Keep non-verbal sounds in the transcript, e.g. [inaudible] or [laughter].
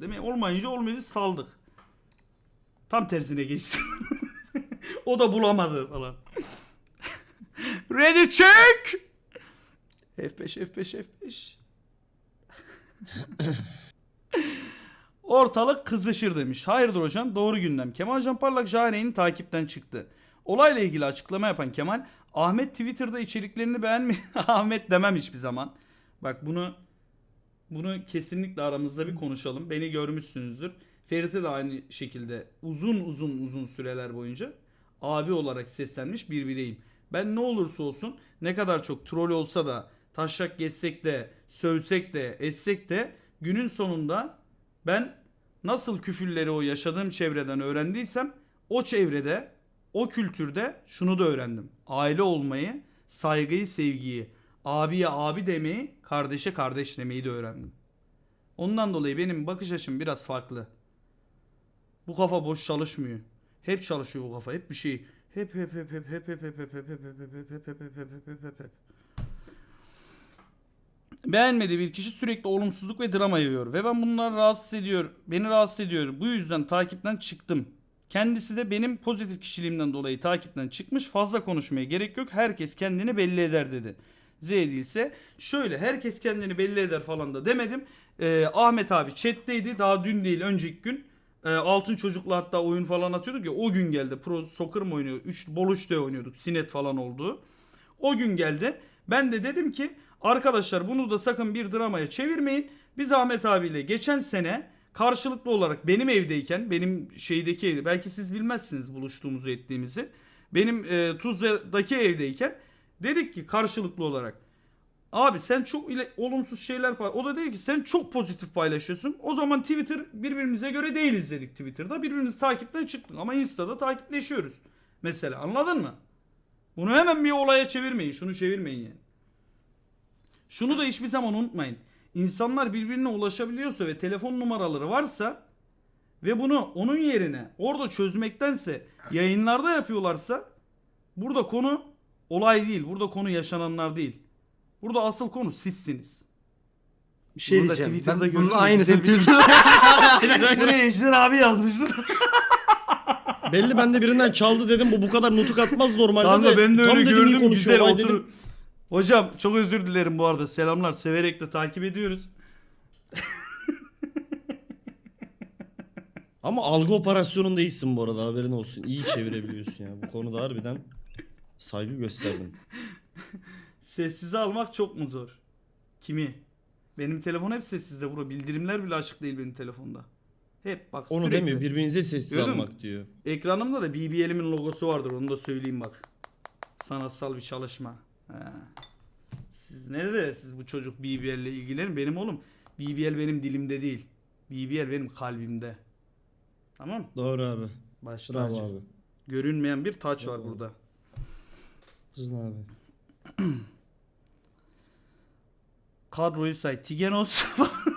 Demek olmayınca olmuyor saldık. Tam tersine geçti. [laughs] o da bulamadı falan. [laughs] Ready check. F5 F5 F5. Ortalık kızışır demiş. Hayırdır hocam? Doğru gündem. Kemal Canparlak Jare'nin takipten çıktı. Olayla ilgili açıklama yapan Kemal, Ahmet Twitter'da içeriklerini beğenmi [laughs] Ahmet demem hiçbir zaman. Bak bunu bunu kesinlikle aramızda bir konuşalım. Beni görmüşsünüzdür. Ferit'e de aynı şekilde uzun uzun uzun süreler boyunca abi olarak seslenmiş bir bireyim. Ben ne olursa olsun ne kadar çok troll olsa da taşak geçsek de sövsek de etsek de günün sonunda ben nasıl küfürleri o yaşadığım çevreden öğrendiysem o çevrede o kültürde şunu da öğrendim. Aile olmayı, saygıyı, sevgiyi, abiye abi demeyi, kardeşe kardeş demeyi de öğrendim. Ondan dolayı benim bakış açım biraz farklı. Bu kafa boş çalışmıyor. Hep çalışıyor bu kafa. Hep bir şey. Hep hep hep hep hep hep hep hep hep hep hep hep hep hep hep hep hep hep hep. Beğenmediği bir kişi sürekli olumsuzluk ve drama yayıyor ve ben bunlar rahatsız ediyor. Beni rahatsız ediyor. Bu yüzden takipten çıktım. Kendisi de benim pozitif kişiliğimden dolayı takipten çıkmış. Fazla konuşmaya gerek yok. Herkes kendini belli eder dedi. Z değilse şöyle herkes kendini belli eder falan da demedim. Ee, Ahmet abi chat'teydi. Daha dün değil önceki gün. Ee, altın çocukla hatta oyun falan atıyorduk ya o gün geldi. Pro soccer mı oynuyorduk? 3 Boluş oynuyorduk. Sinet falan oldu. O gün geldi. Ben de dedim ki arkadaşlar bunu da sakın bir dramaya çevirmeyin. Biz Ahmet abiyle geçen sene karşılıklı olarak benim evdeyken benim şeydeki evde belki siz bilmezsiniz buluştuğumuzu ettiğimizi. Benim e, Tuzla'daki evdeyken dedik ki karşılıklı olarak Abi sen çok ile, olumsuz şeyler pay. O da dedi ki sen çok pozitif paylaşıyorsun. O zaman Twitter birbirimize göre değiliz dedik Twitter'da. Birbirimizi takipten çıktık ama Insta'da takipleşiyoruz. Mesela anladın mı? Bunu hemen bir olaya çevirmeyin. Şunu çevirmeyin yani. Şunu da hiçbir zaman unutmayın. İnsanlar birbirine ulaşabiliyorsa ve telefon numaraları varsa ve bunu onun yerine orada çözmektense yayınlarda yapıyorlarsa burada konu olay değil. Burada konu yaşananlar değil. Burada asıl konu sizsiniz. Bir şey Bunu da diyeceğim. Twitter'da ben gördüm bunun aynısını şey. Twitter'da... [laughs] Buraya Ejder abi yazmıştı. [laughs] Belli ben de birinden çaldı dedim bu bu kadar nutuk atmaz normalde Kanka de. ben de Tam öyle dedim iyi gördüm konuşuyor, güzel otur. dedim. Hocam çok özür dilerim bu arada. Selamlar. Severek de takip ediyoruz. Ama algı operasyonunda iyisin bu arada haberin olsun. İyi çevirebiliyorsun ya. Bu konuda harbiden saygı gösterdim. [laughs] Sessize almak çok mu zor? Kimi? Benim telefon hep sessizde bro. Bildirimler bile açık değil benim telefonda. Hep bak Onu sürekli. demiyor birbirinize sessiz Gördün mü? almak diyor. Ekranımda da BBL'imin logosu vardır. Onu da söyleyeyim bak. Sanatsal bir çalışma. He. Siz nerede? Siz bu çocuk BBL ile ilgilenin. Benim oğlum BBL benim dilimde değil. BBL benim kalbimde. Tamam? Doğru abi. Baş Bravo abi. Görünmeyen bir taç var Bravo. burada. Hızlı abi. [clears throat] Kadroyu say. Tigenos [laughs]